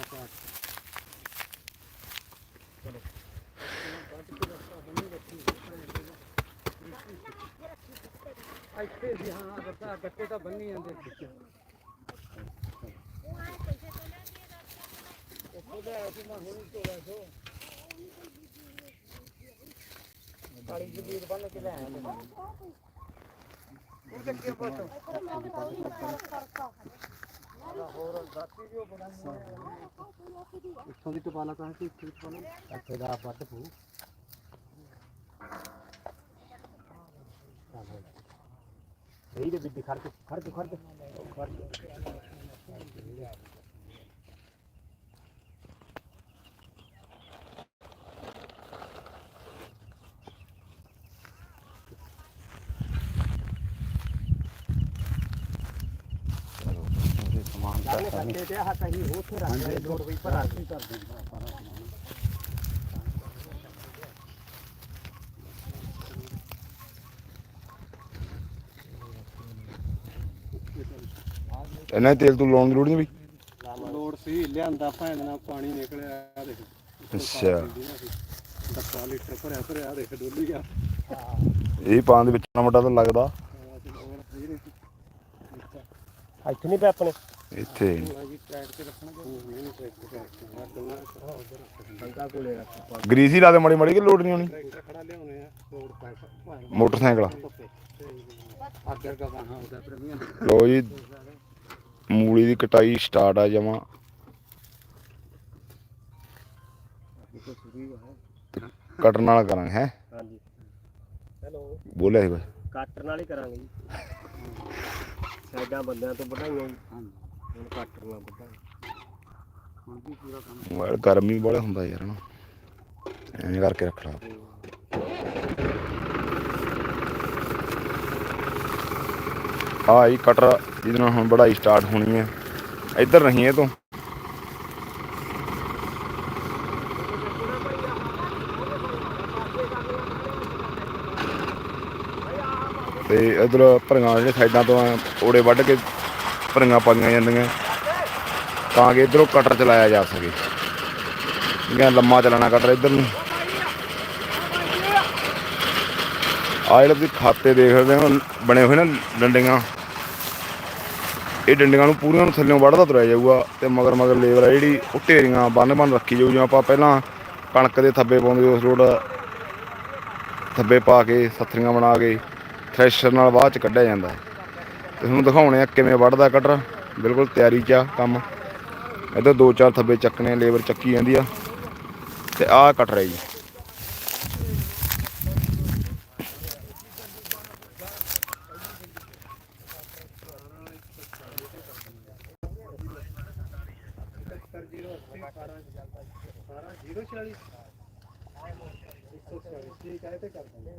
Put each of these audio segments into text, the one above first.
ਆਪਣਾ ਇੱਥੇ ਵੀ ਹਾਂ ਗੱਟਾ ਗੱਟੇ ਤਾਂ ਬੰਨੀ ਜਾਂਦੇ ਵਿੱਚ ਉੱਥੋਂ ਦਾ ਅਸੀਂ ਮੈਂ ਹੁਣੀ ਤੋੜਿਆ ਸੋ ਕਾਲੀ ਜਬੀਰ ਬੰਨ ਕੇ ਲੈ ਆਇਆ ਉਹ ਚੱਕੇ ਬਸ ਇੱਥੋਂ ਦੀ ਟਪਾਲਾ ਤਾਂ ਕਿ ਇੱਥੇ ਟਪਾਲਾ? ਇੱਥੇ ਦਾ ਵੱਟ ਪੂ ਸਹੀ ਦੇ ਵਿੱਦੀ ਖੜ ਕੇ ਖੜ ਕੇ ਖੜ ਕੇ। ਖੜ ਕੇ ਸਮਾਨ ਜਾਨੇ ਕੱਟੇ ਤੇ ਆਹ ਕਹੀਂ ਉੱਥੇ ਰੱਖ ਲੈ ਲੋੜ ਵੀ ਪਰ ਆਖੀ ਕਰ ਦੇ ਇਹਨਾਂ ਤੇਲ ਤੂੰ ਲਾਉਣ ਦੀ ਲੋੜ ਨਹੀਂ ਬਈ? ਲੋੜ ਸੀ ਲਿਆਂਦਾ ਭੈਣ ਨਾਲ ਪਾਣੀ ਨਿਕਲਿਆ ਆ ਦੇਖ। ਅੱਛਾ। ਡੱਬਾ ਲੀਟਰ ਭਰਿਆ ਭਰਿਆ ਦੇਖ ਡੋਲੀ ਗਿਆ ਇਹ ਪਾਣ ਦੇ ਵਿੱਚ ਨਾ ਮੋਟਾ ਤਾਂ ਲੱਗਦਾ। ਇੱਥੇ ਨਹੀਂ ਪੈ ਆਪਣੇ? ਇੱਥੇ। ਗਰੀਸ ਹੀ ਲਾ ਦੇ, ਮਾੜੀ ਮਾੜੀ ਕਿ ਲੋੜ ਨਹੀਂ ਹੋਣੀ? ਮੋਟਰਸਾਈਕਲ ਲੋ ਜੀ, ਮੂਲੀ ਦੀ ਕਟਾਈ ਸਟਾਰਟ ਆ ਜਮਾ। ਕਟਰ ਨਾਲ ਕਰਾਂਗੇ, ਹੈ? ਹਾਂਜੀ ਹੈਲੋ ਬੋਲਿਆ ਸੀ ਕੁਛ? ਕਾਟਰ ਨਾਲ ਹੀ ਕਰਾਂਗੇ ਜੀ। ਸਾਈਡਾਂ ਬੰਦਿਆਂ ਤੋਂ ਵਧਾਈਆਂ ਜੀ। ਹੁਣ ਕਾਟਰ ਨਾਲ ਵਧਾਈਆਂ ਹੁਣ ਵੀ ਪੂਰਾ ਕੰਮ ਮੋਬਾਈਲ ਗਰਮੀ ਬੜਾ ਹੁੰਦਾ ਯਾਰ ਨਾ। ਐਵੇਂ ਕਰਕੇ ਰੱਖ ਲਾ। ਆ ਇਹ ਕਟਰ, ਜਿਹਦੇ ਨਾਲ ਹੁਣ ਬੜਾਈ ਸਟਾਰਟ ਹੋਣੀ ਹੈ ਇੱਧਰ ਨਹੀਂ ਇਹ ਤੋਂ। ਤੇ ਇਧਰ ਭਰੀਆਂ ਜਿਹੜੇ ਸਾਈਡਾਂ ਤੋਂ ਓੜੇ ਵੱਢ ਕੇ ਭਰੀਆਂ ਪਾਈਆਂ ਜਾਂਦੀਆਂ। ਤਾਂ ਕਿ ਇਧਰੋਂ ਕਟਰ ਚਲਾਇਆ ਜਾ ਸਕੇ। ਜਾਂ ਲੰਮਾ ਚਲਾਣਾ ਕਟਰ ਇਧਰ ਨੂੰ। ਆ ਜਿਹੜੇ ਤੁਸੀਂ ਖਾਤੇ ਦੇਖਦੇ ਹੋ, ਬਣੇ ਹੋਏ ਨਾ ਡੰਡੀਆਂ। ਇਹ ਡੰਡੀਆਂ ਨੂੰ ਪੂਰੀਆਂ ਨੂੰ ਥੱਲੇੋਂ ਵੱਢਦਾ ਤੁਰਿਆ ਜਾਊਗਾ ਤੇ ਮਗਰ ਮਗਰ ਲੇਬਰ ਆ ਜਿਹੜੀ ਉਹ ਢੇਰੀਆਂ ਬੰਨ ਬੰਨ ਰੱਖੀ ਜਾਊ। ਜਿਵੇਂ ਆਪਾਂ ਪਹਿਲਾਂ ਕਣਕ ਦੇ ਥੱਬੇ ਪਾਉਂਦੇ ਉਸ ਰੋਡ ਥੱਬੇ ਪਾ ਕੇ, ਸੱਥਰੀਆਂ ਬਣਾ ਕੇ, ਥ੍ਰੈਸ਼ਰ ਨਾਲ ਬਾਅਦ ਚ ਕੱਢਿਆ ਜਾਂਦਾ। ਤੇ ਤੁਹਾਨੂੰ ਦਿਖਾਉਣੇ ਆ ਕਿਵੇਂ ਵੱਢਦਾ ਕਟਰ। ਬਿਲਕੁਲ ਤਿਆਰੀ 'ਚ ਆ ਕੰਮ। ਇੱਧਰ ਦੋ ਚਾਰ ਥੱਬੇ ਚੱਕਣੇ, ਲੇਬਰ ਚੱਕੀ ਜਾਂਦੀ ਆ। ਤੇ ਆਹ ਕਟਰ ਹੈ ਜੀ। ਠੀਕ ਹੈ ਤੇ ਕਰ ਦਾਂਗੇ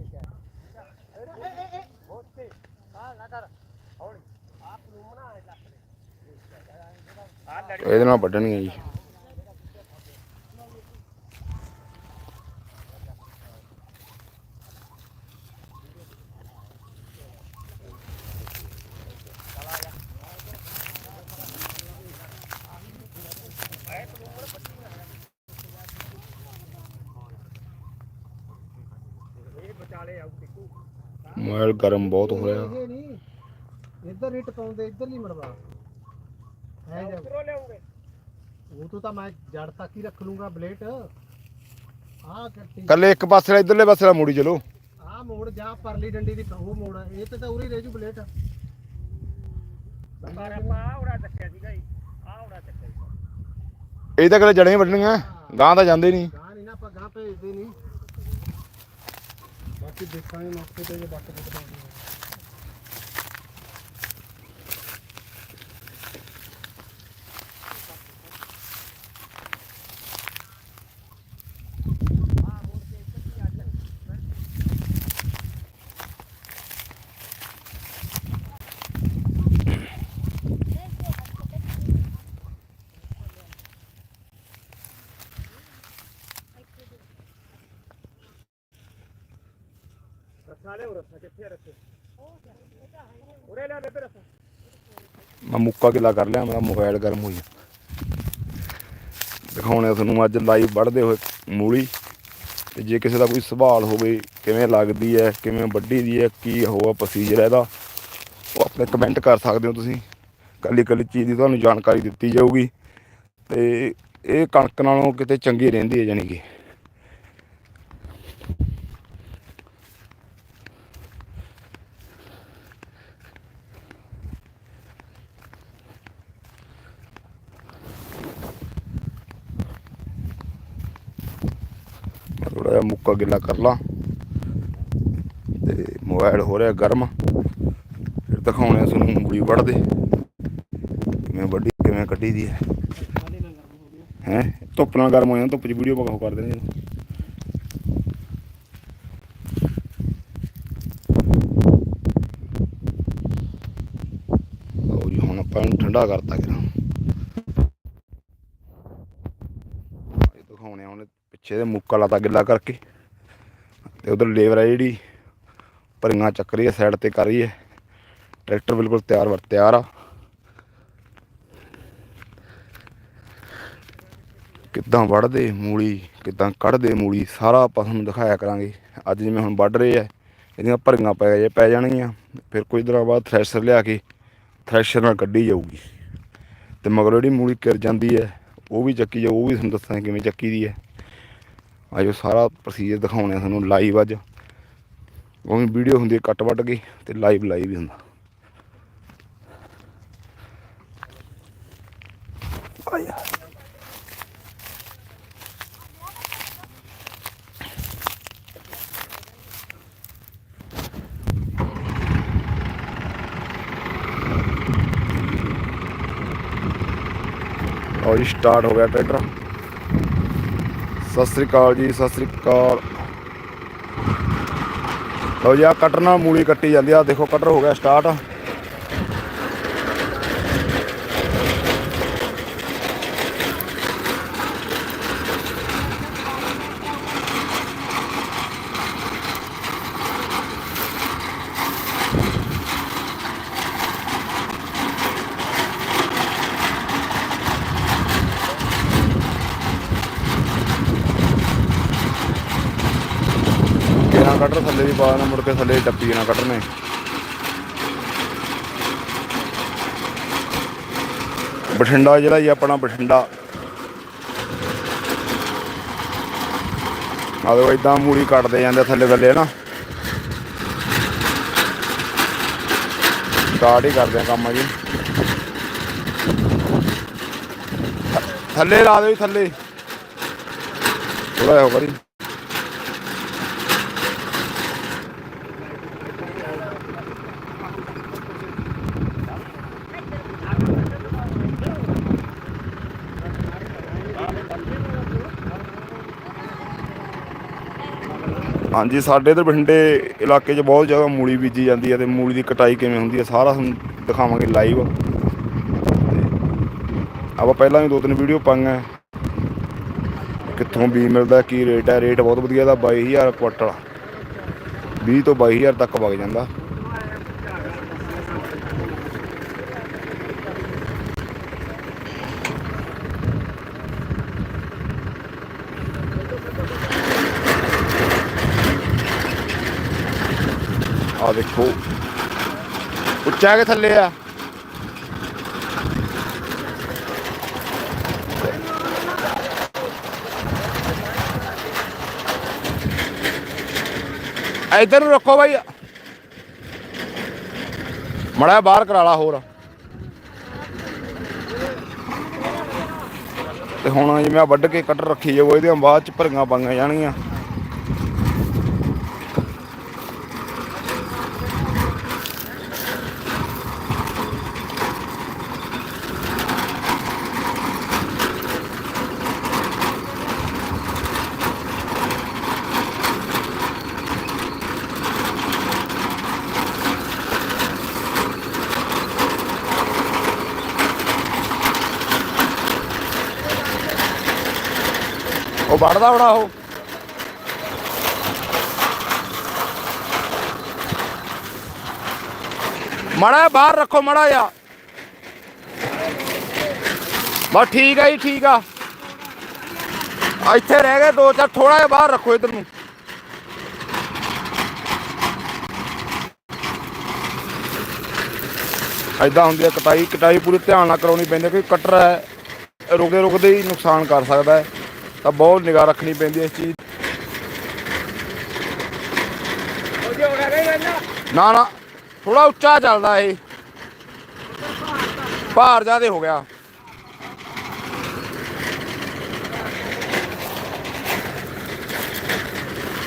ਇਹਦੇ ਨਾਲ ਵੱਢਣੀਆਂ ਜੀ। ਮੋਬਾਈਲ ਗਰਮ ਬਹੁਤ ਹੋ ਰਿਹਾ। ਇਹ ਨਹੀਂ ਇੱਧਰ ਨਹੀਂ ਟਪਾਉਂਦੇ ਇੱਧਰ ਨਹੀਂ ਮੜਵਾ ਹੈ ਜਾ ਉੱਪਰੋਂ ਲਿਆਉਂਗੇ। ਉਹ ਤੋਂ ਤਾਂ ਮੈਂ ਜੜ ਤੱਕ ਹੀ ਰੱਖ ਲੂੰਗਾ ਬਲੇਟ। ਆਹ ਕੱਟੀ। ਕੱਲੇ ਇੱਕ ਪਾਸੇ ਵਾਲਾ ਇਧਰਲੇ ਪਾਸੇ ਵਾਲਾ ਮੋੜੀ ਚਲੋ। ਆਹ ਮੋੜ ਜਾ ਪਰਲੀ ਡੰਡੀ ਦੀ ਉਹ ਮੋੜ ਆ। ਇਹ ਤੇ ਤਾਂ ਉਰੇ ਰਹਿ ਜੂ ਬਲੇਟ। ਬੰਦਾ ਪਾ ਉੜਾ ਚੱਕਿਆ ਸੀਗਾ ਜੀ। ਆਹ ਉੜਾ ਚੱਕਿਆ ਸੀ ਇਹ ਤਾਂ ਕੱਲੇ ਜੜੀਆਂ ਵੱਢਣੀਆਂ ਗਾਂ ਤਾਂ ਜਾਂਦੇ ਨਹੀਂ। ਗਾਂ ਨਹੀਂ ਨਾ ਆਪਾਂ ਗਾਂ ਭੇਜਦੇ ਨਹੀਂ। ਬਾਕੀ ਦੇਖਾਂਗੇ ਮੌਕੇ ਤੇ ਜੇ ਬੱਟ ਬੁੱਟ ਪਾਉਂਦੇ ਆ ਰੱਖਾ ਲੈ ਰੱਖਾ ਕਿੱਥੇ ਰੱਖੇ ਉਰੇ ਲੈ ਲੈ ਰੱਖਾ ਮੈਂ ਮੁੱਕਾ ਕਿਲਾ ਕਰ ਲਿਆ, ਮੇਰਾ ਮੋਬਾਈਲ ਗਰਮ ਹੋਈ ਦਿਖਾਉਣੇ ਤੁਹਾਨੂੰ, ਅੱਜ ਲਾਈਵ ਵੱਢਦੇ ਹੋਏ ਮੂਲੀ। ਤੇ ਜੇ ਕਿਸੇ ਦਾ ਕੋਈ ਸਵਾਲ ਹੋਵੇ, ਕਿਵੇਂ ਲੱਗਦੀ ਹੈ ਕਿਵੇਂ ਵੱਢੀ ਦੀ ਹੈ ਕੀ ਹੋਆ ਪ੍ਰੋਸੀਜਰ ਹੈ ਇਹਦਾ, ਉਹ ਆਪਣੇ ਕਮੈਂਟ ਕਰ ਸਕਦੇ ਹੋ ਤੁਸੀਂ। ਕੱਲੀ ਕੱਲੀ ਚੀਜ਼ ਦੀ ਤੁਹਾਨੂੰ ਜਾਣਕਾਰੀ ਦਿੱਤੀ ਜਾਊਗੀ। ਤੇ ਇਹ ਕਣਕ ਨਾਲੋਂ ਕਿਤੇ ਚੰਗੀ ਰਹਿੰਦੀ ਹੈ ਜਾਣੀ ਕਿ। ਥੋੜਾ ਜਿਹਾ ਮੁੱਕਾ ਗਿੱਲਾ ਕਰ ਲਾਂ। ਤੇ ਮੋਬਾਈਲ ਹੋ ਰਿਹਾ ਗਰਮ। ਫਿਰ ਦਿਖਾਉਣੇ ਤੁਹਾਨੂੰ ਮੂਲੀ ਵੱਢਦੇ। ਕਿਵੇਂ ਵੱਢੀ, ਕਿਵੇਂ ਕੱਢੀ ਦੀ ਹੈ। ਹੈ? ਧੁੱਪ ਨਾਲ ਗਰਮ ਹੋ ਜਾਂਦਾ, ਧੁੱਪ 'ਚ ਵੀਡੀਓ ਪਕਾਉ ਕਰਦੇ ਦੇਣੇ ਲਓ ਜੀ, ਹੁਣ ਆਪਾਂ ਇਹਨੂੰ ਠੰਡਾ ਕਰਤਾ ਕਰਾਂ ਇਹ ਦਿਖਾਉਣੇ ਆ ਹੁਣ ਪਿੱਛੇ ਦੇ ਮੁੱਕਾ ਲਾਤਾ ਗਿੱਲਾ ਕਰਕੇ ਤੇ ਉਧਰ ਲੇਬਰ ਹੈ ਜਿਹੜੀ, ਭਰੀਆਂ ਚੱਕ ਰਹੀ ਹੈ ਸਾਈਡ ਤੇ ਕਰ ਰਹੀ ਹੈ। ਟਰੈਕਟਰ ਬਿਲਕੁਲ ਤਿਆਰ ਵਰ, ਤਿਆਰ ਆ। ਕਿੱਦਾਂ ਵੱਢਦੇ ਮੂਲੀ, ਕਿੱਦਾਂ ਕੱਢਦੇ ਮੂਲੀ, ਸਾਰਾ ਆਪਾਂ ਤੁਹਾਨੂੰ ਦਿਖਾਇਆ ਕਰਾਂਗੇ। ਅੱਜ ਜਿਵੇਂ ਹੁਣ ਵੱਢ ਰਹੇ ਆ, ਇਹਦੀਆਂ ਭਰੀਆਂ ਪੈ ਜੇ, ਪੈ ਜਾਣਗੀਆਂ। ਫਿਰ ਕੁਝ ਦਿਨਾਂ ਬਾਅਦ ਥ੍ਰੈਸ਼ਰ ਲਿਆ ਕੇ ਥ੍ਰੈਸ਼ਰ ਨਾਲ ਕੱਢੀ ਜਾਊਗੀ। ਤੇ ਮਗਰ ਜਿਹੜੀ ਮੂਲੀ ਕਿਰ ਜਾਂਦੀ ਹੈ, ਉਹ ਵੀ ਚੱਕੀ ਜਾਊ, ਉਹ ਵੀ ਤੁਹਾਨੂੰ ਦੱਸਾਂਗੇ ਕਿਵੇਂ ਚੱਕੀ ਦੀ ਹੈ। ਆਜੋ ਸਾਰਾ ਪ੍ਰੋਸੀਜਰ ਦਿਖਾਉਣੇ ਆ ਤੁਹਾਨੂੰ ਲਾਈਵ ਅੱਜ। ਉਹ ਵੀ ਵੀਡੀਓ ਹੁੰਦੀ ਹੈ ਕੱਟ ਵੱਟ ਕੇ ਤੇ ਲਾਈਵ ਲਾਈਵ ਹੀ ਹੁੰਦਾ। ਆਇਆ ਔਰ ਜੀ ਸਟਾਰਟ ਹੋ ਗਿਆ ਟਰੈਕਟਰ। ਸਤਿ ਸ੍ਰੀ ਅਕਾਲ ਜੀ, ਸਤਿ ਸ੍ਰੀ ਅਕਾਲ। ਲਓ ਜੀ ਆ ਕਟਰ ਨਾਲ ਮੂਲੀ ਕੱਟੀ ਜਾਂਦੀ ਆ। ਦੇਖੋ ਕਟਰ ਹੋ ਗਿਆ ਸਟਾਰਟ ਕਟਰ ਥੱਲੇ ਵੀ ਪਾ ਦੇਣਾ ਮੁੜ ਕੇ ਥੱਲੇ ਟੱਪੀ ਜਾਣਾ ਕਟਰ ਨੇ। ਬਠਿੰਡਾ ਜਿਹੜਾ ਜੀ, ਆਪਣਾ ਬਠਿੰਡਾ। ਆਦੋ ਇਦਾਂ ਮੂੜੀ ਕੱਟਦੇ ਜਾਂਦੇ ਥੱਲੇ ਥੱਲੇ ਨਾ ਸਟਾਰਟ ਹੀ ਕਰਦੇ ਆ ਕੰਮ ਜੀ। ਥੱਲੇ ਲਾ ਦੇ ਥੱਲੇ। ਥੋੜਾ ਹੋ ਕਰੀ ਹਾਂਜੀ ਸਾਡੇ ਇਧਰ ਬਠਿੰਡੇ ਇਲਾਕੇ 'ਚ ਬਹੁਤ ਜ਼ਿਆਦਾ ਮੂਲੀ ਬੀਜੀ ਜਾਂਦੀ ਹੈ ਤੇ ਮੂਲੀ ਦੀ ਕਟਾਈ ਕਿਵੇਂ ਹੁੰਦੀ ਹੈ, ਸਾਰਾ ਤੁਹਾਨੂੰ ਦਿਖਾਵਾਂਗੇ ਲਾਈਵ ਆਪਾਂ ਪਹਿਲਾਂ ਵੀ ਦੋ ਤਿੰਨ ਵੀਡੀਓ ਪਾਈਆਂ ਕਿੱਥੋਂ ਬੀ ਮਿਲਦਾ, ਕੀ ਰੇਟ ਹੈ? ਰੇਟ ਬਹੁਤ ਵਧੀਆ ਦਾ 22000 ਕੁਆਟਲ 20 ਤੋਂ 22000 ਤੱਕ ਵਗ ਜਾਂਦਾ। ਆ ਦੇਖੋ ਉੱਚਾ ਕੇ ਥੱਲੇ ਆ। ਇਧਰ ਨੂੰ ਰੱਖੋ ਬਾਈ। ਮੜਾ ਬਾਹਰ ਕਰਾ ਲਾ ਹੋਰ। ਤੇ ਹੁਣ ਜਿਵੇਂ ਵੱਢ ਕੇ ਕਟਰ ਰੱਖੀ ਜਾਓ ਇਹਦੇ ਬਾਅਦ ਚ ਭਰੀਆਂ ਪਾਈਆਂ ਜਾਣਗੀਆਂ। ਉਹ ਵੜਦਾ ਉਹ। ਮੜਾ ਬਾਹਰ ਰੱਖੋ, ਮੜਾ ਜਾ ਬਸ ਠੀਕ ਆ ਜੀ, ਠੀਕ ਆ। ਇੱਥੇ ਰਹਿ ਗਏ ਦੋ ਚਾਰ ਥੋੜਾ ਜਿਹਾ ਬਾਹਰ ਰੱਖੋ ਇਧਰ ਨੂੰ। ਐਦਾਂ ਹੁੰਦੀ ਹੈ ਕਟਾਈ ਕਟਾਈ ਪੂਰੀ ਧਿਆਨ ਨਾਲ ਕਰਾਉਣੀ ਪੈਂਦੀ ਕਿ ਕਟਰ ਹੈ ਰੁਕਦੇ ਰੁਕਦੇ ਹੀ ਨੁਕਸਾਨ ਕਰ ਸਕਦਾ ਹੈ। ਤਾਂ ਬਹੁਤ ਨਿਗਾਹ ਰੱਖਣੀ ਪੈਂਦੀ ਹੈ ਇਸ ਚੀਜ਼ ਨਾ ਨਾ ਥੋੜਾ ਉੱਚਾ ਚੱਲਦਾ ਇਹ। ਭਾਰ ਜ਼ਿਆਦੇ ਹੋ ਗਿਆ।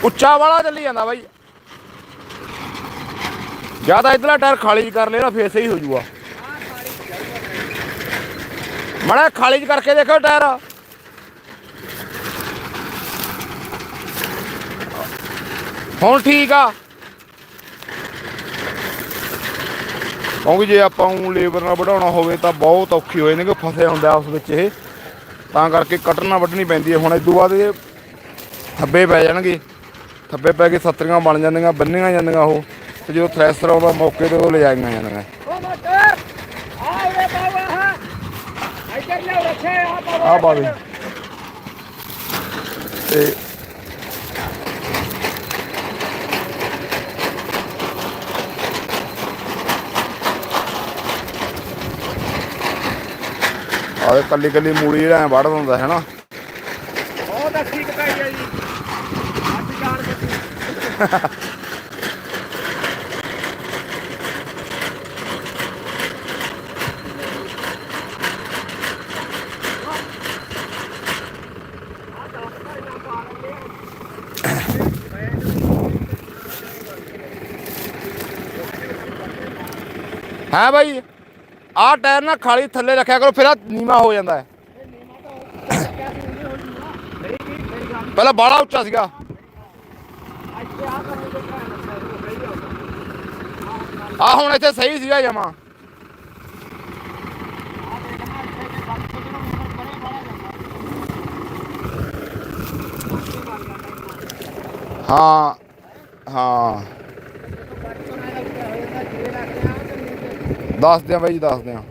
ਉੱਚਾ ਵਾਲਾ ਚੱਲੀ ਜਾਂਦਾ ਬਾਈ। ਜ਼ਿਆਦਾ ਇਧਰਲਾ ਟਾਇਰ ਖਾਲੀ ਕਰ ਲੈਣਾ ਫੇਰ ਸਹੀ ਹੋ ਜੂਗਾ। ਮੜਾ ਖਾਲੀ ਕਰਕੇ ਦੇਖੋ ਟਾਇਰ। ਹੁਣ ਠੀਕ ਆ। ਕਿਉਂਕਿ ਜੇ ਆਪਾਂ ਨੂੰ ਲੇਬਰ ਨਾਲ ਵਢਾਉਣਾ ਹੋਵੇ ਤਾਂ ਬਹੁਤ ਔਖੀ ਹੋਏ ਨੇ ਕਿ ਫਸੇ ਹੁੰਦੇ ਉਸ ਵਿੱਚ ਇਹ। ਤਾਂ ਕਰਕੇ ਕਟਰ ਵੱਢਣੀ ਪੈਂਦੀ ਹੈ। ਹੁਣ ਇਦੋਂ ਬਾਅਦ ਇਹ ਥੱਬੇ ਪੈ ਜਾਣਗੇ। ਥੱਬੇ ਪੈ ਕੇ ਸੱਤਰੀਆਂ ਬਣ ਜਾਂਦੀਆਂ ਬੰਨੀਆਂ ਜਾਂਦੀਆਂ ਉਹ। ਤੇ ਜਦੋਂ ਥ੍ਰੈਸ਼ਰ ਆਉਂਦਾ ਮੌਕੇ ਤੇ ਉਹ ਲਿਜਾਈਆਂ ਜਾਂਦੀਆਂ। ਆ ਬਾਵੇ ਤੇ ਆਹ ਕੱਲੀ ਕੱਲੀ ਮੂੜੀ ਜਿਹੜਾ ਐਂ ਵੱਢ ਦਿੰਦਾ ਹੈ ਨਾ ਬਹੁਤ ਅੱਛੀ ਕਟਾਈ ਹੈ ਜੀ। ਅੱਜ ਜਾਣ ਕੇ ਹੈ ਬਾਈ? ਆਹ ਟਾਇਰ ਨਾ ਖਾਲੀ ਥੱਲੇ ਰੱਖਿਆ ਕਰੋ, ਫਿਰ ਆ ਨੀਵਾ ਹੋ ਜਾਂਦਾ ਹੈ। ਪਹਿਲਾਂ ਬਾੜਾ ਉੱਚਾ ਸੀਗਾ। ਆ ਹੁਣ ਇੱਥੇ ਸਹੀ ਸੀਗਾ ਜਮਾ। ਹਾਂ ਹਾਂ। ਦੱਸ ਦਿਆਂ ਬਾਈ ਜੀ ਦੱਸ ਦਿਆਂ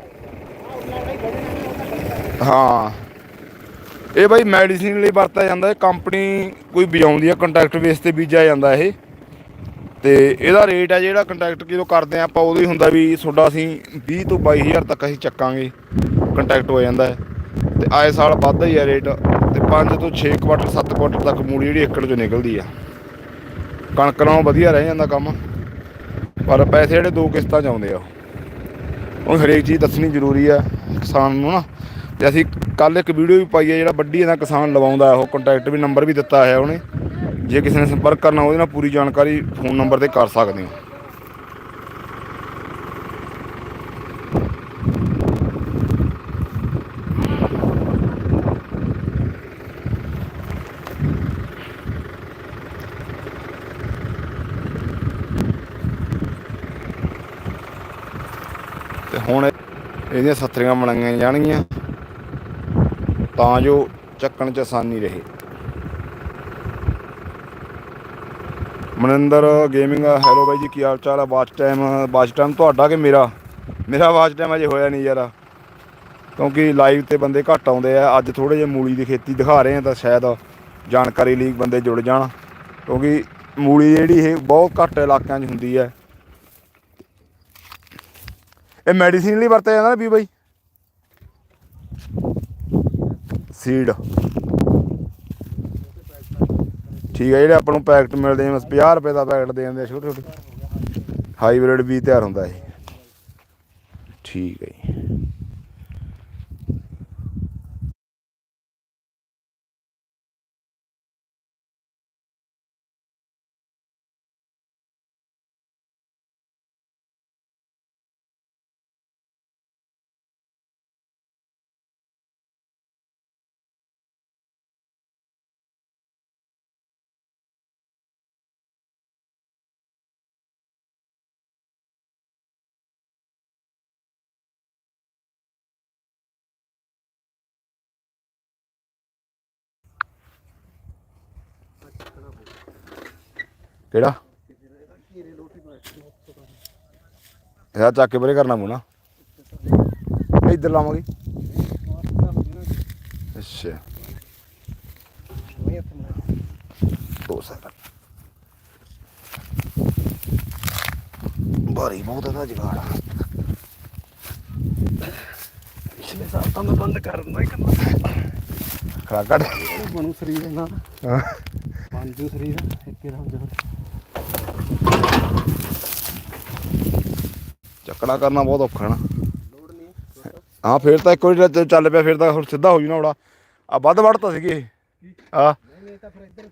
ਹਾਂ। ਇਹ ਬਾਈ ਮੈਡੀਸਿਨ ਲਈ ਵਰਤਿਆ ਜਾਂਦਾ ਹੈ ਕੰਪਨੀ ਕੋਈ ਵਜਾਉਂਦੀ ਆ ਕੰਟੈਕਟ ਬੇਸ ਤੇ ਬੀਜਿਆ ਜਾਂਦਾ ਇਹ। ਤੇ ਇਹਦਾ ਰੇਟ ਹੈ ਜਿਹੜਾ ਕੰਟੈਕਟ ਜਦੋਂ ਕਰਦੇ ਆ, ਆਪਾਂ ਉਦੋਂ ਹੀ ਹੁੰਦਾ ਵੀ ਤੁਹਾਡਾ ਅਸੀਂ 20 ਤੋਂ 22000 ਤੱਕ ਅਸੀਂ ਚੱਕਾਂਗੇ ਕੰਟਰੈਕਟ ਹੋ ਜਾਂਦਾ ਹੈ। ਤੇ ਆਏ ਸਾਲ ਵੱਧਦਾ ਹੀ ਹੈ ਰੇਟ ਤੇ 5 ਤੋਂ 6 ਕੁਆਟਰ 7 ਕੁਆਟਰ ਤੱਕ ਮੂੜੀ ਜਿਹੜੀ ਏਕੜ ਚੋਂ ਨਿਕਲਦੀ ਆ। ਕਣਕ ਨਾਲੋਂ ਵਧੀਆ ਰਹਿ ਜਾਂਦਾ ਕੰਮ, ਪਰ ਪੈਸੇ ਜਿਹੜੇ ਦੋ ਕਿਸ਼ਤਾਂ ਚ ਆਉਂਦੇ ਆ ਉਹ ਹਰੇਕ ਚੀਜ਼ ਦੱਸਣੀ ਜ਼ਰੂਰੀ ਆ ਕਿਸਾਨ ਨੂੰ ਨਾ। ਤੇ ਅਸੀਂ ਕੱਲ ਇੱਕ ਵੀਡੀਓ ਵੀ ਪਾਈ ਹੈ ਜਿਹੜਾ ਵੱਡੀ ਇਹਦਾ ਕਿਸਾਨ ਲਵਾਉਂਦਾ ਉਹ ਕੰਟੈਕਟ ਵੀ ਨੰਬਰ ਵੀ ਦਿੱਤਾ ਹੈ ਉਹਨੇ। ਜੇ ਕਿਸੇ ਨੇ ਸੰਪਰਕ ਕਰਨਾ ਉਹਦੇ ਨਾਲ ਪੂਰੀ ਜਾਣਕਾਰੀ ਫੋਨ ਨੰਬਰ ਤੇ ਕਰ ਸਕਦੇ ਹੋ ਤੇ ਹੁਣ ਇਹਦੀਆਂ ਸੱਤਰੀਆਂ ਬਣਾਈਆਂ ਜਾਣਗੀਆਂ, ਤਾਂ ਜੋ ਚੱਕਣ ਚ ਆਸਾਨੀ ਰਹੇ। ਮਨਿੰਦਰ ਗੇਮਿੰਗ, ਹੈਲੋ ਬਾਈ ਜੀ, ਕੀ ਹਾਲ ਚਾਲ ਆ? ਵਾਚ ਟਾਈਮ ਵਾਚ ਟਾਈਮ ਤੁਹਾਡਾ ਕਿ ਮੇਰਾ? ਮੇਰਾ ਵਾਚ ਟਾਈਮ ਅਜੇ ਹੋਇਆ ਨਹੀਂ ਯਾਰ। ਕਿਉਂਕਿ ਲਾਈਵ ਤੇ ਬੰਦੇ ਘੱਟ ਆਉਂਦੇ ਆ। ਅੱਜ ਥੋੜੇ ਜਿਹਾ ਮੂਲੀ ਦੀ ਖੇਤੀ ਦਿਖਾ ਰਹੇ ਆ ਤਾਂ ਸ਼ਾਇਦ ਜਾਣਕਾਰੀ ਲਈ ਬੰਦੇ ਜੁੜ ਜਾਣ। ਕਿਉਂਕਿ ਮੂਲੀ ਜਿਹੜੀ ਇਹ ਬਹੁਤ ਘੱਟ ਇਲਾਕਿਆਂ 'ਚ ਹੁੰਦੀ ਹੈ। ਇਹ ਮੈਡੀਸਿਨ ਲਈ ਵਰਤਿਆ ਜਾਂਦਾ ਨਾ ਵੀ ਬਾਈ। ਸੀਡ ਠੀਕ ਹੈ ਜਿਹੜੇ ਆਪਾਂ ਨੂੰ ਪੈਕਟ ਮਿਲਦੇ ਜਿਵੇਂ 50 ਰੁਪਏ ਦਾ ਪੈਕਟ ਦੇ ਦਿੰਦੇ ਛੋਟੇ ਛੋਟੇ ਹਾਈਬ੍ਰਿਡ ਵੀ ਤਿਆਰ ਹੁੰਦਾ ਇਹ। ਠੀਕ ਹੈ ਕਿਹੜਾ? ਇਹਦਾ ਚੱਕ ਕੇ ਬਰੇ ਕਰਨਾ ਨਾ। ਇੱਧਰ ਲਾਵਾਂਗੇ। ਅੱਛਾ। ਦੋ ਸੈਕਿੰਡ ਬਾਰੀ ਬਹੁਤ ਹੈ ਜਗਾੜ। ਪਿਛਲੇ ਸਾਲ ਤਾਂ ਮੈਂ ਬੰਦ ਕਰ ਦਿੰਦਾ ਇੱਕ ਖੜਾ ਕੱਢ ਬਣੂ ਸਰੀਰ ਨਾ ਹਾਂ। ਬਣ ਜੂ ਸਰੀਰ ਇੱਕੇ ਦਾ ਹੋ ਜਾ ਕਰਨਾ ਬਹੁਤ ਔਖਾ ਨਾ। ਲੋੜ ਨਹੀਂ ਹਾਂ, ਫੇਰ ਤਾਂ ਇੱਕ ਵਾਰੀ ਚੱਲ ਪਿਆ, ਫਿਰ ਤਾਂ ਹੁਣ ਸਿੱਧਾ ਹੋ ਜੂ ਨਾ ਉਹਦਾ ਆ ਵੱਧ ਵੜਤਾ ਸੀਗੇ ਇਹ? ਆ ਤਾਂ ਫਿਰ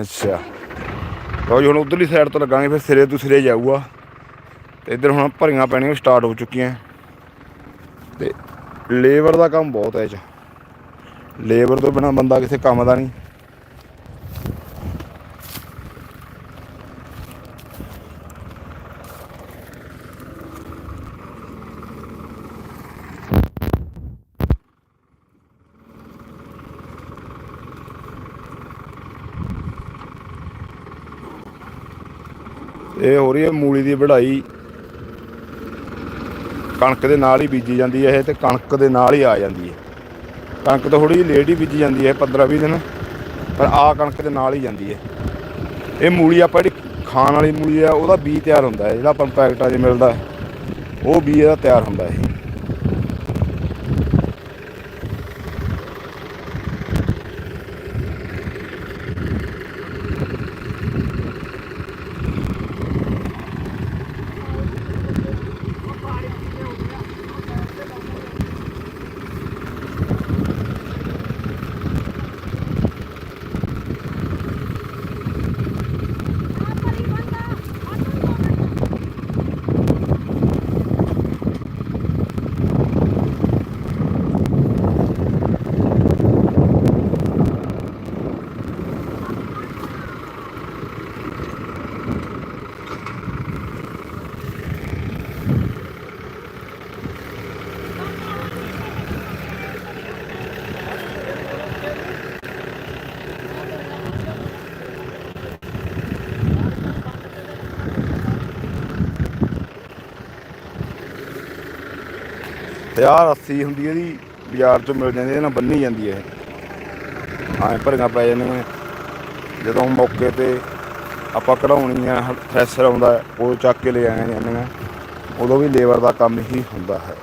ਅੱਛਾ। ਲਓ ਜੀ, ਹੁਣ ਉਧਰਲੀ ਸਾਈਡ ਤੋਂ ਲੱਗਾਂਗੇ, ਫਿਰ ਸਿਰੇ ਤੋਂ ਸਿਰੇ ਜਾਊਗਾ। ਤੇ ਇੱਧਰ ਹੁਣ ਭਰੀਆਂ ਪੈਣੀਆਂ ਸਟਾਰਟ ਹੋ ਚੁੱਕੀਆਂ। ਤੇ ਲੇਬਰ ਦਾ ਕੰਮ ਬਹੁਤ ਹੈ ਇਹ ਚ। ਲੇਬਰ ਤੋਂ ਬਿਨਾ ਬੰਦਾ ਕਿਸੇ ਕੰਮ ਦਾ ਨਹੀਂ ਇਹ ਹੋ ਰਹੀ ਹੈ, ਮੂਲੀ ਦੀ ਵਢਾਈ ਕਣਕ ਦੇ ਨਾਲ ਹੀ ਬੀਜੀ ਜਾਂਦੀ ਹੈ ਇਹ ਤੇ ਕਣਕ ਦੇ ਨਾਲ ਹੀ ਆ ਜਾਂਦੀ ਹੈ। ਕਣਕ ਤਾਂ ਥੋੜੀ ਜਿਹੀ ਲੇਟ ਹੀ ਬੀਜੀ ਜਾਂਦੀ ਹੈ 15 20 ਦਿਨ, ਪਰ ਆ ਕਣਕ ਦੇ ਨਾਲ ਹੀ ਜਾਂਦੀ ਹੈ। ਇਹ ਮੂਲੀ ਆਪਾਂ ਜਿਹੜੀ ਖਾਣ ਵਾਲੀ ਮੂਲੀ ਆ, ਉਹਦਾ ਬੀਜ ਤਿਆਰ ਹੁੰਦਾ ਹੈ, ਜਿਹੜਾ ਆਪਾਂ ਨੂੰ ਪੈਕਟਾਂ 'ਚ ਮਿਲਦਾ ਉਹ ਬੀਜ ਇਹਦਾ ਤਿਆਰ ਹੁੰਦਾ ਹੈ। ਤੇ ਆਹ ਰੱਸੀ ਹੁੰਦੀ ਹੈ ਇਹਦੀ ਬਾਜ਼ਾਰ 'ਚੋਂ ਮਿਲ ਜਾਂਦੀ ਇਹਦੇ ਨਾਲ ਬੰਨੀ ਜਾਂਦੀ ਹੈ ਇਹ। ਐਂ ਭਰੀਆਂ ਪੈ ਜਾਂਦੀਆਂ ਜਦੋਂ ਮੌਕੇ ਤੇ ਆਪਾਂ ਕਢਾਉਣੀ ਆ ਥ੍ਰੈਸ਼ਰ ਆਉਂਦਾ ਉਹ ਚੱਕ ਕੇ ਲੈ ਆਏ ਜਾਂਦੀਆਂ ਉਦੋਂ ਵੀ ਲੇਬਰ ਦਾ ਕੰਮ ਹੀ ਹੁੰਦਾ ਹੈ।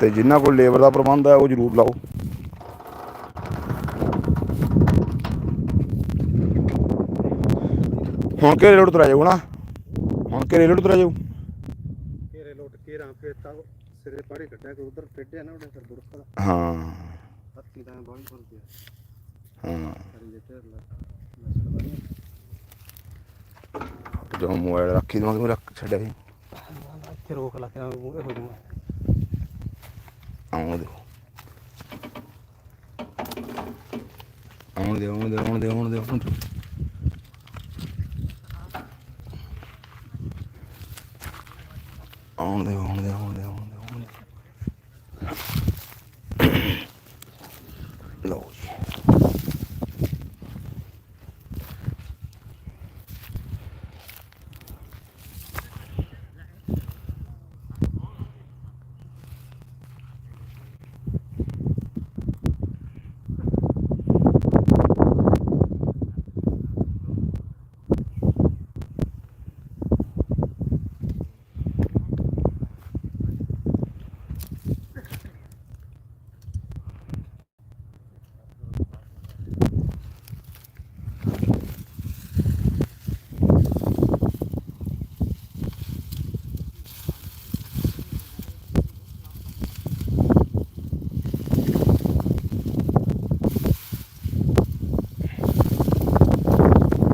ਤੇ ਜਿਨ੍ਹਾਂ ਕੋਲ ਲੇਬਰ ਦਾ ਪ੍ਰਬੰਧ ਹੈ, ਉਹ ਜ਼ਰੂਰ ਲਾਓ। ਹੁਣ ਘੇਰੇ ਰੋਡ ਤੁਰਿਆ ਜਾਊ ਨਾ? ਹੁਣ ਘੇਰੇ ਰੋਡ ਤੁਰਿਆ ਜਾਊ ਘੇਰੇ ਲੋਟ ਕੇ ਰਾਂ ਫੇਰ ਤਾਂ ਸਿਰੇ ਪਾੜੇ ਕੱਢਿਆ ਕਿ ਉਧਰ ਟੇਢਿਆ ਨਾ ਉਹਦੇ ਫਿਰ ਦੁਰਖਾ ਹਾਂ। ਹੱਥੀ ਤਾਂ ਬਾਹਲੀ ਫ਼ਰਕ ਹੈ ਹਾਂ। ਕਰੀ ਜੇ ਮੋਬਾਈਲ ਰੱਖੀ ਦਵਾਂਗੇ ਮੈਂ ਰੱਖ ਛੱਡਿਆ ਸੀ। ਇੱਥੇ ਰੋਕ ਲਾ ਕੇ ਮੂਹਰੇ ਹੋ ਜਾਊਗਾ ਆਉਣ ਦਿਓ ਆਉਣ ਦਿਓ ਆਉਣ ਦਿਓ ਆਉਣ ਦਿਓ ਆਉਣ ਦਿਓ। ਆਉਣ ਦਿਓ ਆਉਣ ਦਿਓ ਆਉਣ ਦਿਓ ਆਉਣ ਦਿਓ ਆਉਣ ਦਿਓ ਆਉਣ ਦਿਓ ਲਓ ਜੀ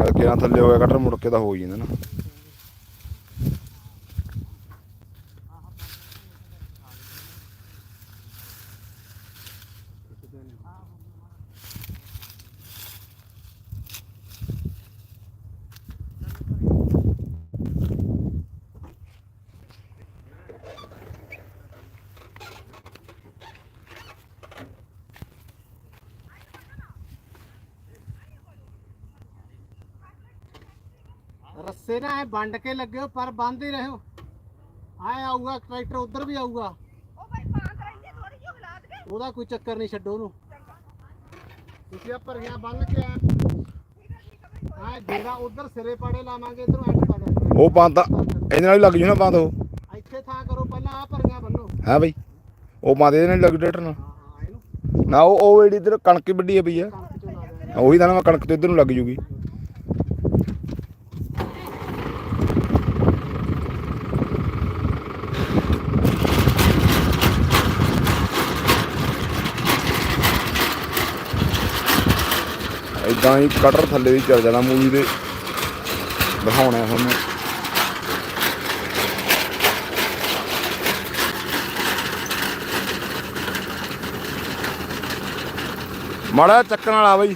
ਅੱਗੇ ਨਾ ਥੱਲੇ ਹੋਇਆ ਕਟਰ ਮੁੜ ਕੇ ਤਾਂ ਹੋ ਹੀ ਜਾਂਦਾ ਨਾ ਰੱਸੇ ਨਾ ਐ ਵੰਡ ਕੇ ਲੱਗਿਓ ਪਰ ਬੰਦ ਹੀ ਰਹੋ। ਆਏ ਆਊਗਾ ਟਰੈਕਟਰ ਉਧਰ ਵੀ ਆਊਗਾ। ਉਹ ਭਾਈ ਪਾਸ ਰਹਿੰਦੀ ਥੋੜੀ ਜਿਹੀ ਹਾਲਾਤ ਕੇ ਉਹਦਾ ਕੋਈ ਚੱਕਰ ਨਹੀਂ ਛੱਡੋ ਉਹਨੂੰ। ਤੁਸੀਂ ਆ ਭਰੀਆਂ ਬੰਨ ਕੇ ਆ ਆ ਜਿਹੜਾ ਉਧਰ ਸਿਰੇ ਪਾੜੇ ਲਾਵਾਂਗੇ ਇਧਰੋਂ ਐਂਡ ਪਾ ਦੇ ਉਹ ਬੰਦ ਇਹਦੇ ਨਾਲ ਹੀ ਲੱਗ ਜੂ ਨਾ ਬੰਦ ਉਹ। ਇੱਥੇ ਥਾਂ ਕਰੋ ਪਹਿਲਾਂ ਆ ਭਰੀਆਂ ਬੰਨੋ। ਹੈ ਬਈ। ਉਹ ਬੰਦ ਇਹਦੇ ਨਾਲ ਲੱਗ ਟਰੈਕਟਰ ਨਾਲ। ਹਾਂ ਹਾਂ ਇਹਨੂੰ। ਨਾ ਉਹ ਉਹ ਜਿਹੜੀ ਇਧਰ ਕਣਕ ਵੱਡੀ ਆ। ਪਈ ਆ ਉਹੀ ਤਾਂ ਨਾ ਮੈਂ ਕਣਕ ਤੇ ਇਧਰ ਨੂੰ ਲੱਗ ਜੂਗੀ। ਇਦਾਂ ਹੀ ਕਟਰ ਥੱਲੇ ਦੀ ਚੱਲ ਜਾਣਾ ਮੂਵੀ ਦੇ ਦਿਖਾਉਣਾ ਤੁਹਾਨੂੰ। ਮਾੜਾ ਜਿਹਾ ਚੱਕਣ ਵਾਲਾ ਬਈ।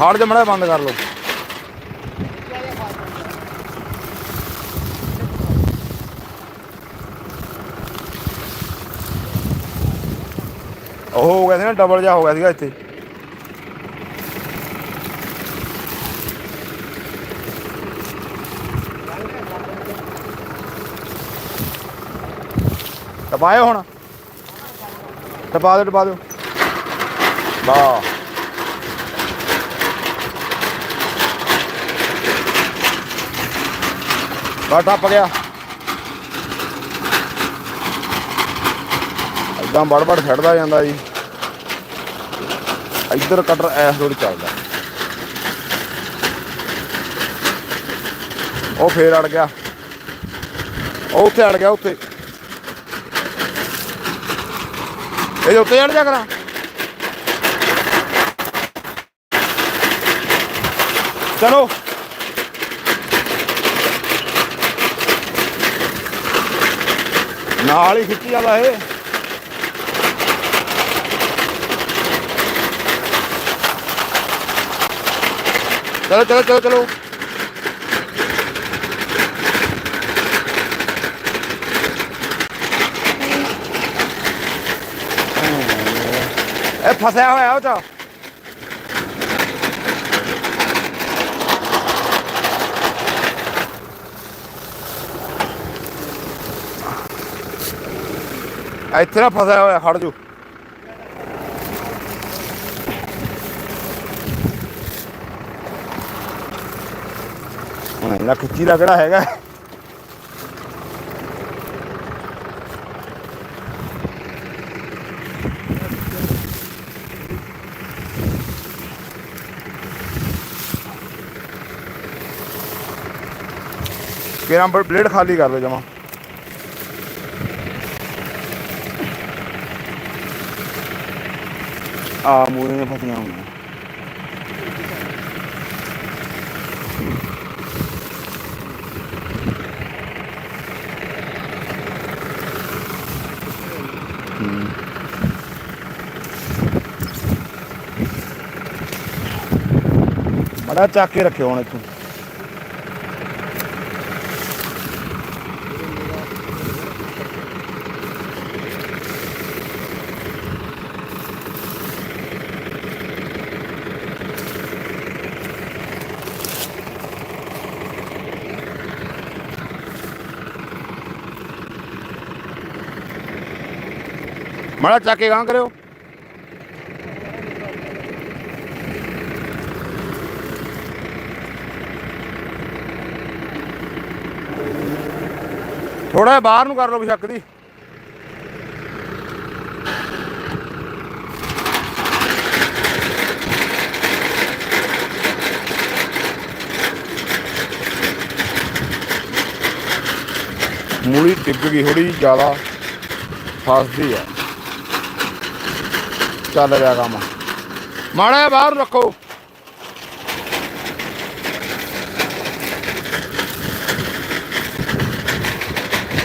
ਹਾੜ ਜਮੜਾ ਬੰਦ ਕਰ ਲਓ। ਹੋ ਗਿਆ ਸੀ ਨਾ ਡਬਲ ਜਿਹਾ ਹੋ ਗਿਆ ਸੀਗਾ ਇੱਥੇ। ਟਪਾਇਓ ਹੁਣ। ਟਪਾ ਦਿਓ ਟਪਾ ਦਿਓ। ਵਾਹ ਬਾ ਟੱਪ ਗਿਆ। ਇਦਾਂ ਬੜ ਬੜ ਛੱਡਦਾ ਜਾਂਦਾ ਜੀ। ਇੱਧਰ ਕਟਰ ਐਸ ਰੋਡ ਚੱਲਦਾ। ਉਹ ਫੇਰ ਅੜ ਗਿਆ। ਉਹ ਉੱਥੇ ਅੜ ਗਿਆ, ਉੱਥੇ। ਇਹ ਉੱਤੇ ਚੜ ਜਾ ਕਰਾਂ। ਚਲੋ। ਨਾਲ ਹੀ ਖਿੱਚੀ ਜਾਂਦਾ ਇਹ। ਚਲੋ ਚਲੋ ਚਲੋ ਚਲੋ। ਇਹ ਫਸਿਆ ਹੋਇਆ ਉਹ ਚ। ਇੱਥੇ ਨਾ ਫਸਿਆ ਹੋਇਆ, ਖੜ ਜੂ। ਹੁਣ ਖਿੱਚੀ ਦਾ ਕਿਹੜਾ ਹੈਗਾ? ਕਿਹੜਾ ਬਲੇਡ ਖਾਲੀ ਕਰ ਲਓ ਜਮਾ। ਆ ਮੂਰੇ ਨੇ ਫਸੀਆਂ ਹੋਈਆਂ ਬੜਾ ਚੱਕ ਕੇ ਰੱਖਿਓ ਹੁਣ ਇੱਥੋਂ। ਮਾੜਾ ਚੱਕ ਕੇ ਗਾਂ ਕਰਿਓ। ਥੋੜਾ ਜਿਹਾ ਬਾਹਰ ਨੂੰ ਕਰ ਲਓ ਬਿਸ਼ੱਕ ਦੀ। ਮੂਲੀ ਡਿੱਗ ਗਈ ਥੋੜੀ ਜ਼ਿਆਦਾ ਫਸਦੀ ਆ। ਚੱਲ ਰਿਹਾ ਕੰਮ। ਮਾੜਾ ਜਿਹਾ ਬਾਹਰ ਰੱਖੋ।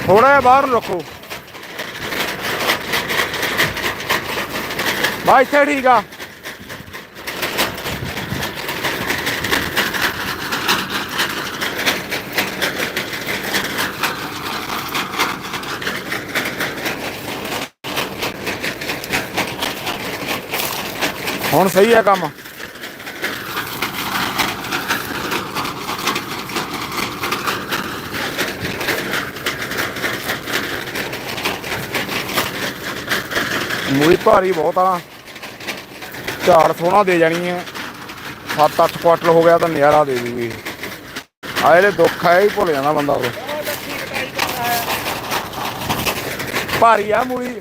ਥੋੜਾ ਜਿਹਾ ਬਾਹਰ ਨੂੰ ਰੱਖੋ। ਬਾਈ ਇੱਥੇ ਠੀਕ ਆ। ਹੁਣ ਸਹੀ ਹੈ ਕੰਮ। ਮੂਰੀ ਭਾਰੀ ਬਹੁਤ ਆ। ਝਾੜ ਸੋਹਣਾ ਦੇ ਜਾਣੀ ਹੈ 7-8 ਕੁਆਟਲ ਹੋ ਗਿਆ ਤਾਂ ਨਜ਼ਾਰਾ ਦੇ ਦੂਗੀ। ਆ ਜਿਹੜੇ ਦੁੱਖ ਆ, ਇਹ ਹੀ ਭੁੱਲ ਜਾਂਦਾ ਬੰਦਾ ਉਹ ਭਾਰੀ ਆ ਮੂਰੀ।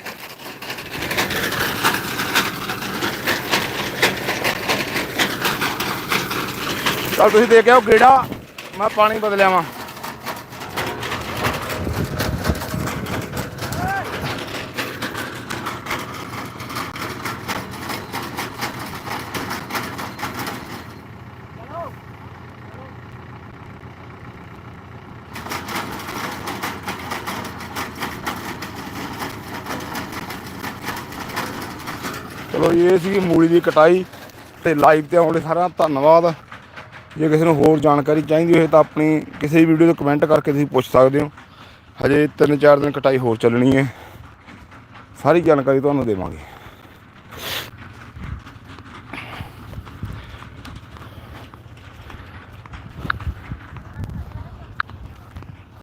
ਚਲ ਤੁਸੀਂ ਦੇ ਕੇ ਆਓ ਗੇੜਾ? ਮੈਂ ਪਾਣੀ ਬਦਲਿਆ ਵਾਂ ਇਹ ਸੀ ਮੂਲੀ ਦੀ ਕਟਾਈ ਤੇ ਲਾਈਵ ਤੇ ਆਉਣ ਲਈ ਸਾਰਿਆਂ ਦਾ ਧੰਨਵਾਦ। ਜੇ ਕਿਸੇ ਨੂੰ ਹੋਰ ਜਾਣਕਾਰੀ ਚਾਹੀਦੀ ਹੋਵੇ ਤਾਂ ਆਪਣੀ ਕਿਸੇ ਵੀ ਵੀਡੀਓ ਤੇ ਕਮੈਂਟ ਕਰਕੇ ਤੁਸੀਂ ਪੁੱਛ ਸਕਦੇ ਹੋ। ਹਜੇ 3-4 ਦਿਨ ਕਟਾਈ ਹੋਰ ਚੱਲਣੀ ਹੈ। ਸਾਰੀ ਜਾਣਕਾਰੀ ਤੁਹਾਨੂੰ ਦੇਵਾਂਗੇ।